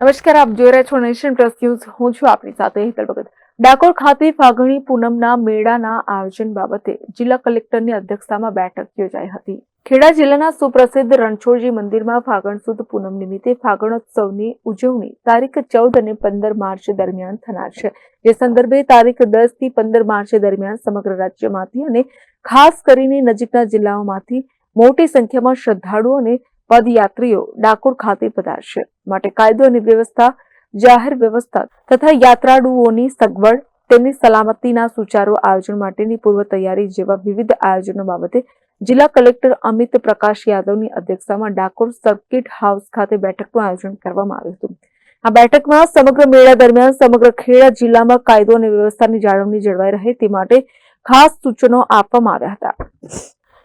નમસ્કાર, આપ જોઈ રહ્યા છો નેશન પ્લસ ન્યૂઝ. હું છું આપની સાથે હેતલ ભગત. ડાકોર ખાતે ફાગણી પૂનમના મેળાના આયોજન બાબતે જિલ્લા કલેક્ટરની અધ્યક્ષતામાં બેઠક યોજાઈ હતી. ખેડા જિલ્લાના સુપ્રસિદ્ધ રણછોડજી મંદિરમાં ફાગણ સુદ પૂનમ નિમિત્તે ફાગણોત્સવની ઉજવણી તારીખ ચૌદ અને પંદર માર્ચ દરમિયાન થનાર છે. જે સંદર્ભે તારીખ દસથી પંદર માર્ચ દરમિયાન સમગ્ર રાજ્યમાંથી અને ખાસ કરીને નજીકના જિલ્લાઓમાંથી મોટી સંખ્યામાં શ્રદ્ધાળુઓ અને પદયાત્રીઓ ડાકોર ખાતે પધારશે. માટે કાયદો અને વ્યવસ્થા, જાહેર વ્યવસ્થા તથા યાત્રાળુઓની સગવડ, તેમની સલામતીના સુચારુ આયોજન માટેની પૂર્વ તૈયારી જેવા વિવિધ આયોજનો બાબતે જિલ્લા કલેક્ટર અમિત પ્રકાશ યાદવની અધ્યક્ષતામાં ડાકોર સર્કિટ હાઉસ ખાતે બેઠકનું આયોજન કરવામાં આવ્યું હતું. આ બેઠકમાં સમગ્ર મેળા દરમિયાન સમગ્ર ખેડા જિલ્લામાં કાયદો અને વ્યવસ્થાની જાળવણી જળવાઈ રહે તે માટે ખાસ સૂચનો આપવામાં આવ્યા હતા.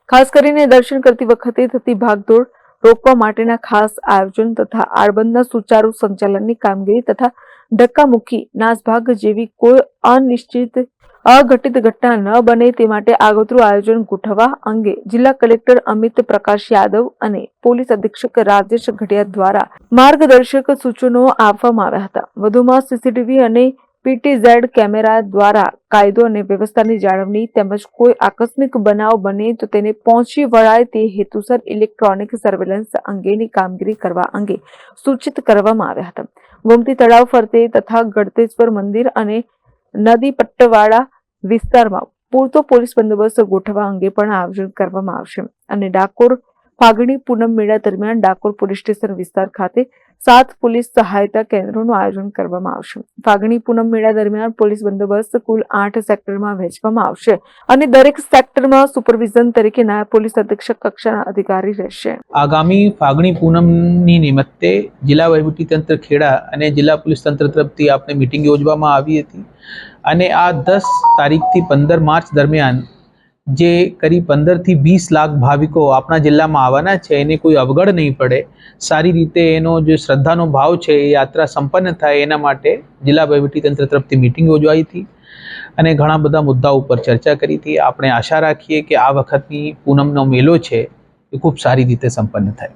ખાસ કરીને દર્શન કરતી વખતે થતી ભાગદોડ રોકવા માટેના ખાસ આયોજન તથા આડબંધના સુચારુ સંચાલનની કામગીરી તથા ધક્કામુક્કી નાસભાગ જેવી કોઈ અનિશ્ચિત, અઘટિત ઘટના ન બને તે માટે આગોતરું આયોજન ગોઠવવા અંગે જિલ્લા કલેક્ટર અમિત પ્રકાશ યાદવ અને પોલીસ અધિક્ષક રાજેશ ઘડિયા દ્વારા માર્ગદર્શક સૂચનો આપવામાં આવ્યા હતા. વધુમાં સીસીટીવી અને પીટીઝેડ કેમેરા દ્વારા કાયદો અને વ્યવસ્થાની જાળવણી તેમજ કોઈ આકસ્મિક બનાવ બને તો તેને પહોંચી વળાય તે હેતુસર ઇલેક્ટ્રોનિક સર્વેલન્સ અંગેની કામગીરી કરવા અંગે સૂચિત કરવામાં આવ્યા હતા. ગોમતી તળાવ ફરતે તથા ગળતેશ્વર મંદિર અને નદી પટ્ટવાળા વિસ્તારમાં પૂરતો પોલીસ બંદોબસ્ત ગોઠવવા અંગે પણ આયોજન કરવામાં આવશે. અને ડાકોર ફાગણી પૂનમ મેળા દરમિયાન ડાકોર પોલીસ સ્ટેશન વિસ્તાર ખાતે સાત પોલીસ સહાયતા કેન્દ્રોનું આયોજન કરવામાં આવશે. ફાગણી પૂનમ મેળા દરમિયાન પોલીસ બંદોબસ્ત કુલ આઠ સેક્ટરમાં વહેંચવામાં આવશે અને દરેક સેક્ટરમાં સુપરવિઝન તરીકે નાયબ પોલીસ અધિક્ષક કક્ષાના અધિકારી રહેશે. આગામી ફાગણી પૂનમની નિમિત્તે જિલ્લા વહીવટીતંત્ર ખેડા અને જિલ્લા પોલીસ તંત્ર તરફથી આપણે મિટિંગ યોજવામાં આવી હતી. અને આ દસ તારીખથી પંદર માર્ચ દરમિયાન જે કરીબ પંદરથી વીસ લાખ ભાવિકો આપણા જિલ્લામાં આવવાના છે, એને કોઈ અવગડ નહીં પડે. સારી રીતે એનો જે શ્રદ્ધાનો ભાવ છે, એ યાત્રા સંપન્ન થાય એના માટે જિલ્લા વહીવટીતંત્ર તરફથી મિટિંગ યોજવાઈ હતી અને ઘણા બધા મુદ્દાઓ ઉપર ચર્ચા કરી હતી. આપણે આશા રાખીએ કે આ વખતની પૂનમનો મેલો છે, એ ખૂબ સારી રીતે સંપન્ન થાય.